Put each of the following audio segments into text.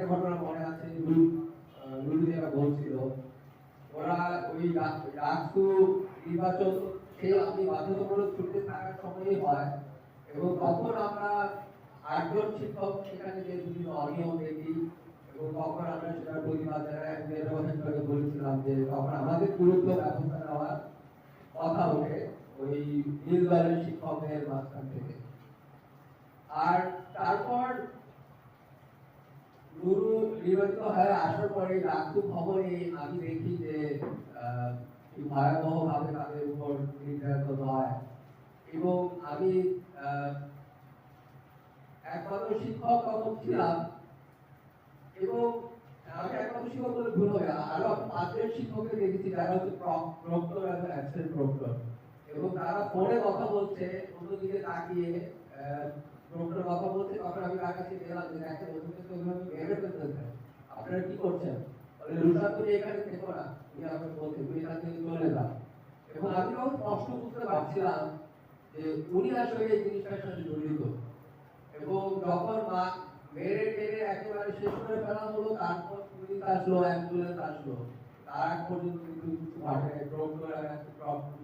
আরেকটা ঘটনা মনে আছে লুলু আহ, লুলু যেটা বলছিল ওরা ওই ডাক- নির্বাচন সে আপনি বাধ্যতামূলক ছুটিতে থাকার সময়ই হয় এবং তখন আমরা আটজন শিক্ষক সেখানে যে বিভিন্ন অনিয়ম দেখি এবং তখন আমরা সেটা প্রতিবাদ জানাই। একটু বলেছিলাম যে তখন আমাদের বিরুদ্ধে ব্যবস্থা নেওয়ার কথা ওঠে ওই নীল শিক্ষকদের মাঝখান থেকে। আর তারপর গুরু নির্বাচিত হয়ে আসার পরে ডাক্তু ভবনে আমি দেখি যে আহ, ভয়াবহ ভাবে তাদের উপর নির্যাতন হয়। এবং আমি একমাত্র শিক্ষক তখন ছিলাম। এবং আমি একমাত্র শিক্ষক বলে ভুল হবে আরও পাঁচজন শিক্ষককে দেখেছি যারা হচ্ছে প্রক্টর প্রক্টর। এবং তারা ফোনে কথা বলছে অন্যদিকে তাকিয়ে প্রক্টর কথা বলছে তখন আমি তার কাছে গেলাম যে দেখেন ওদেরকে তো ওইভাবে বের ফেলতেছে আপনারা কি করছেন? বলে তুমি এখানে থেকো না। তুমি আমাকে বলছে তুমি এখান থেকে চলে এবং আমি তখন স্পষ্ট বুঝতে পারছিলাম যে উনি আসলে এই জিনিসটার সাথে জড়িত। এবং যখন মা মেরে টেরে একেবারে শেষ করে ফেলা হলো, তারপর পুলিশ আসলো অ্যাম্বুলেন্স আসলো। তার আগ পর্যন্ত কিন্তু কিছু ঘটে ডক্টর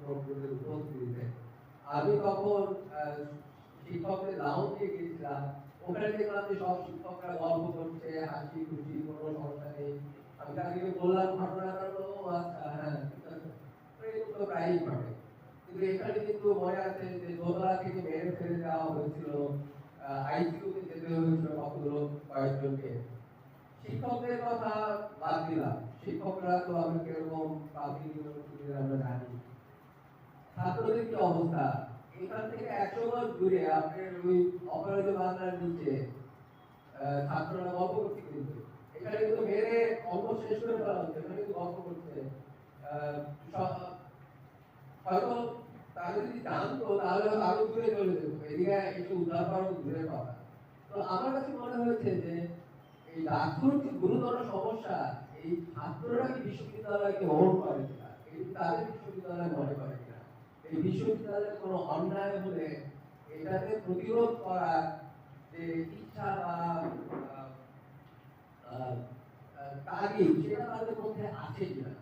ডক্টরের উপস্থিতিতে। আমি তখন শিক্ষকদের লাউঞ্জে গিয়েছিলাম ওখানে দেখলাম যে সব শিক্ষকরা গল্প করছে, হাসি খুশি, কোনো সমস্যা নেই। আমি তাদেরকে বললাম, ঘটনাটা তো আচ্ছা হ্যাঁ ঠিক তো প্রায়ই ঘটে। কিন্তু এখানে কিন্তু মনে আছে যে দোতলা থেকে মেরে ফেলে দেওয়া হয়েছিল আইসিইউতে যেতে হয়েছিল কতগুলো কয়েকজনকে। শিক্ষকদের কথা বাদ দিলাম। শিক্ষকরা তো আমরা কীরকম পাবলিক ইউনিভার্সিটিতে আমরা জানি। ছাত্রদের কি অবস্থা? এখান থেকে একশো গজ দূরে আপনার ওই অপরাধ বাংলার নিচে ছাত্ররা গল্প করছে কিন্তু। এখানে কিন্তু মেরে অল্প শেষ করে ফেলা হচ্ছে, এখানে কিন্তু গল্প করছে। হয়তো তাদের যদি জানতো, তাহলে হয়তো আরও দূরে চলে যেত। এদিকে একটু উদ্ধার করা দূরের কথা তো আমার কাছে মনে হয়েছে যে, এই যে গুরুতর সমস্যা, এই ছাত্ররা কি বিশ্ববিদ্যালয়কে ওন করে তাদের বিশ্ববিদ্যালয় মনে করে। এই বিশ্ববিদ্যালয়ে কোনো অন্যায় হলে এটাতে প্রতিরোধ করার যে ইচ্ছা বা তাগিদ সেটা তাদের মধ্যে আছে কিনা?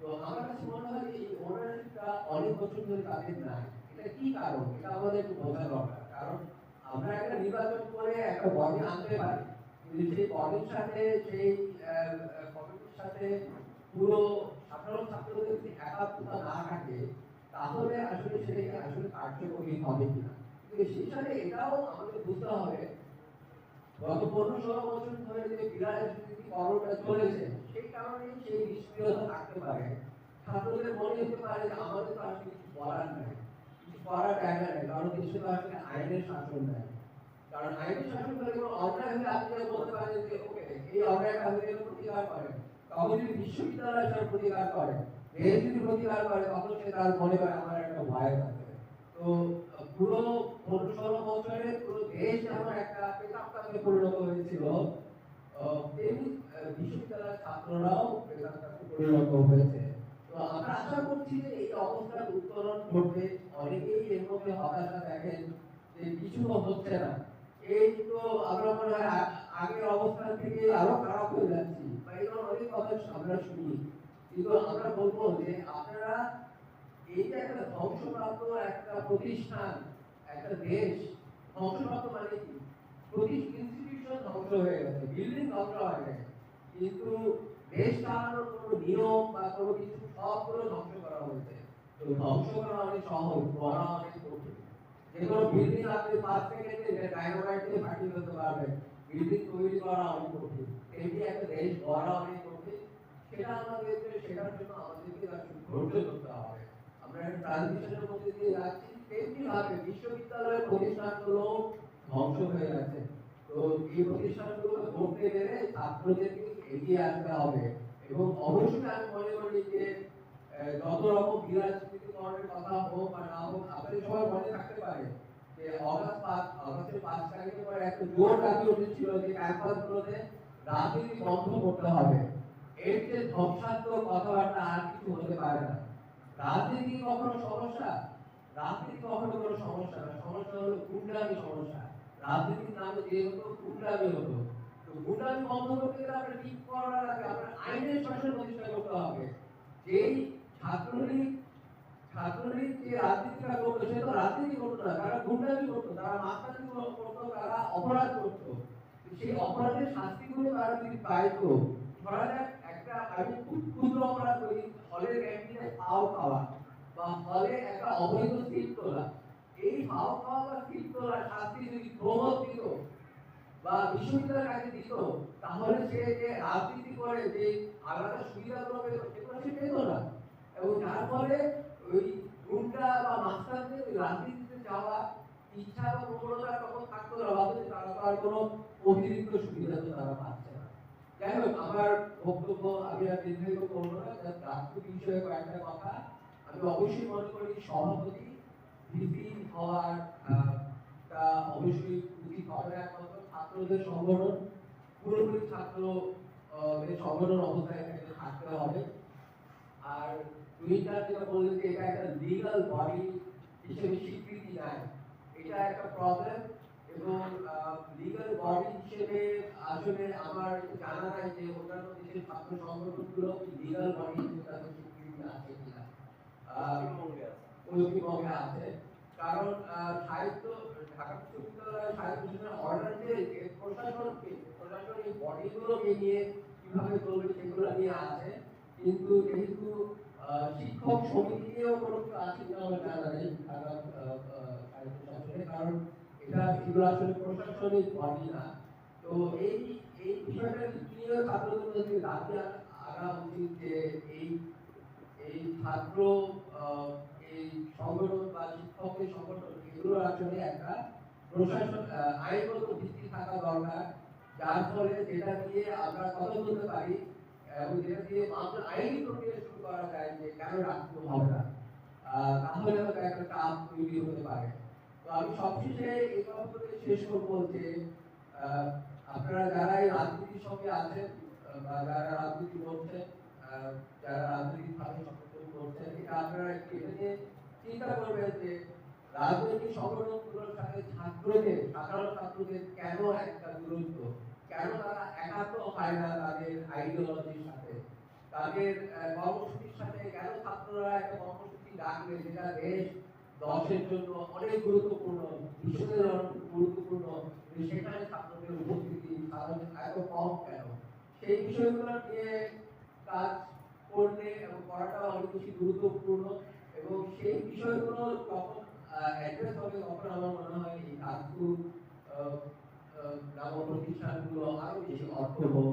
তো আমার কাছে মনে হয় এই ওনারশিপটা অনেক বছর ধরে তাদের নাই। এটা কি কারণ? এটা আমাদের একটু বোঝা দরকার। কারণ আমরা একটা নির্বাচন করে একটা বডি আনতে পারি। কিন্তু সেই বডির সাথে, সেই কমিটির সাথে পুরো সাধারণ ছাত্রদের যদি একাত্মতা না থাকে তাহলে আসলে সেটাকে আসলে কার্যকরী হবে কিনা? কিন্তু সেই সাথে এটাও আমাদের বুঝতে হবে, গত পনেরো ষোলো বছর ধরে যে রাজনীতি করোনা চলেছে, সেই কারণে সেই নিষ্ক্রিয়তা থাকতে পারে। ছাত্রদের মনে হতে পারে যে আমাদের তো আসলে কিছু করার নাই, কিছু করার জায়গা নেই, কারণ দেশে আসলে আইনের শাসন নেই। কারণ আইনের শাসন করে কোনো অন্যায় হলে আপনি বলতে পারেন যে, ওকে, এই অন্যায়টা হলে প্রতিকার করে তখন যদি বিশ্ববিদ্যালয় সেটা প্রতিকার করে দেশ যদি প্রতিকার করে, তখন সে তার মনে করে, আমার একটা ভয় থাকে তো, পুরো পনেরো ষোলো বছরে পুরো দেশ যেমন একটা পেতাক্তাকে পরিণত হয়েছিল। তেমনি বিশ্ববিদ্যালয়ের ছাত্ররাও পরিণত হয়েছে। তো আমরা আশা করছি যে এই অবস্থার উত্তরণ ঘটবে। অনেকেই এর মধ্যে হতাশা দেখেন যে কিছু হচ্ছে না। এই তো আমরা মনে হয় আগের অবস্থান থেকে আরও খারাপ হয়ে যাচ্ছি বা এই ধরনের অনেক কথা আমরা শুনি কিন্তু আমরা বলব যে আপনারা এই যে একটা ধ্বংসপ্রাপ্ত একটা প্রতিষ্ঠান, একটা দেশ, ধ্বংসপ্রাপ্ত মানে কি? প্রতি ইনস্টিটিউশন ধ্বংস হয়ে গেছে বিল্ডিং ধ্বংস হয়ে গেছে। কিন্তু দেশ চালানোর কোনো নিয়ম বা কোনো কিছু সবগুলো ধ্বংস করা হয়েছে। তো ধ্বংস করা অনেক সহজ করা অনেক কঠিন যে কোনো বিল্ডিং আপনি পাঁচ সেকেন্ডে ডাইনামাইট দিয়ে ফাটিয়ে ফেলতে পারবেন বিল্ডিং তৈরি করা অনেক কঠিন তেমনি একটা দেশ গড়া অনেক সেটা আমাদেরকে সেটার জন্য আমাদেরকে ধৈর্য ধরতে হবে। আমরা ট্রানজিশনের মধ্যে দিয়ে যাচ্ছি। তেমনি ভাবে বিশ্ববিদ্যালয়ের প্রতিষ্ঠানগুলো ধ্বংস হয়ে গেছে তো এই প্রতিষ্ঠানগুলো করতে গেলে ছাত্রদেরকে এগিয়ে আসতে হবে এবং অবশ্যই আমি মনে করি যে যত রকম বিরাজনীতিকরণের কথা হোক বা না হোক আপনাদের সবার মনে থাকতে পারে যে অগাস্ট পাঁচ অগাস্টের পাঁচ তারিখের পরে একটা জোর দাবি উঠেছিল যে ক্যাম্পাসগুলোতে রাজনীতি বন্ধ করতে হবে। ধ্বংসাত্মক কথাবার্তা আর কিছু হতে পারে না। রাজনীতি কখনো সমস্যা? রাজনীতি কখনো কোনো সমস্যা না। সমস্যা হলো গুন্ডামি সমস্যা। রাজনীতির নামে যে হতো গুন্ডামি হতো। তো গুন্ডামি বন্ধ করতে ঠিক করার আগে আপনার আইনের শাসন প্রতিষ্ঠা করতে হবে। যেই ছাত্রলীগ ছাত্রলীগ যে রাজনীতিটা করতো, সে তো রাজনীতি করতো না। তারা গুন্ডামি করতো, তারা মাস্তানি করতো, তারা অপরাধ করতো। সেই অপরাধের শাস্তিগুলো তারা যদি পাইতো, ধরা যাক একটা আমি সে যে রাজনীতি না। এবং যার ফলে ওই গুন্ডা বা মাস্টারদের রাজনীতিতে যাওয়া, ইচ্ছা বা প্রবণতা তখন থাকতো না। ভাবতো কোনো অতিরিক্ত সুবিধা তো তারা পাচ্ছে যাই আমার বক্তব্য আমি আর দীর্ঘায়িত করব না জাস্ট রাজনীতি বিষয়ে কয়েকটা কথা। আমি অবশ্যই মনে করি সভাপতি ভিপি হওয়ার তা অবশ্যই উচিত হবে না, একমাত্র ছাত্রদের সংগঠন, পুরোপুরি ছাত্র সংগঠন অবস্থায় থাকতে হবে। আর টুইটার যেটা বললেন যে এটা একটা লিগাল বডি হিসেবে স্বীকৃতি নেয় এটা একটা প্রবলেম এবং লিগাল বডি হিসেবে আসলে আমার জানা নাই যে অন্যান্য দেশের ছাত্র সংগঠনগুলো লিগাল বডি হিসেবে তাদের স্বীকৃতি আছে কিনা। পশ্চিমবঙ্গে আছে। কারণ সাহিত্য ঢাকা বিশ্ববিদ্যালয় সাহিত্য অর্ডার যে যে প্রশাসনকে প্রশাসন এই বডিগুলোকে নিয়ে কীভাবে চলবে সেগুলো নিয়ে আছে। কিন্তু যেহেতু শিক্ষক সমিতি নিয়েও কোনো কিনা আমার জানা নেই। ঢাকা আহ, আহ, সাহিত্য শাসনে কারণ এটা এগুলো আসলে প্রশাসনিক বডি না। তো এই এই বিষয়টা নিয়ে ছাত্রদের আনা উচিত যে এই এই ছাত্র এই সংগঠন বা শিক্ষকের সংগঠন এগুলো আসলে একটা প্রশাসন আইনগত ভিত্তি থাকা দরকার। যার ফলে যেটা দিয়ে আমরা কথা বলতে পারি, এবং যেটা দিয়ে মামলা, আইনি প্রক্রিয়া শুরু করা যায় যে কেন রাখতে হবে না। তাহলে হয়তো একটা চাপ তৈরি হতে পারে। আমি সবশেষে এই কথা শেষ করব যে আপনারা যারা এই রাজনীতির সঙ্গে আছেন বা যারা রাজনীতি করছেন যারা রাজনৈতিক ভাবে আপনারা একটু এটা নিয়ে চিন্তা করবেন যে, রাজনৈতিক সাথে ছাত্রদের, সাধারণ ছাত্রদের কেন একটা দূরত্ব? কেন তারা একাত্ম হয় না তাদের আইডিওলজির সাথে? তাদের কর্মসূচির সাথে কেন ছাত্ররা একটা কর্মসূচি ডাকবে যেটা দেশ দশের জন্য অনেক গুরুত্বপূর্ণ বিশ্বের অনেক গুরুত্বপূর্ণ সেখানে ছাত্রদের উপস্থিতি তাদের এত কম কেন? সেই বিষয়গুলো নিয়ে কাজ করলে এবং করাটা অনেক বেশি গুরুত্বপূর্ণ এবং সেই বিষয়গুলো যখন অ্যাড্রেস হবে তখন আমার মনে হয় এই কাজগুলো নাম প্রতিষ্ঠানগুলো আরও বেশি অর্থবহ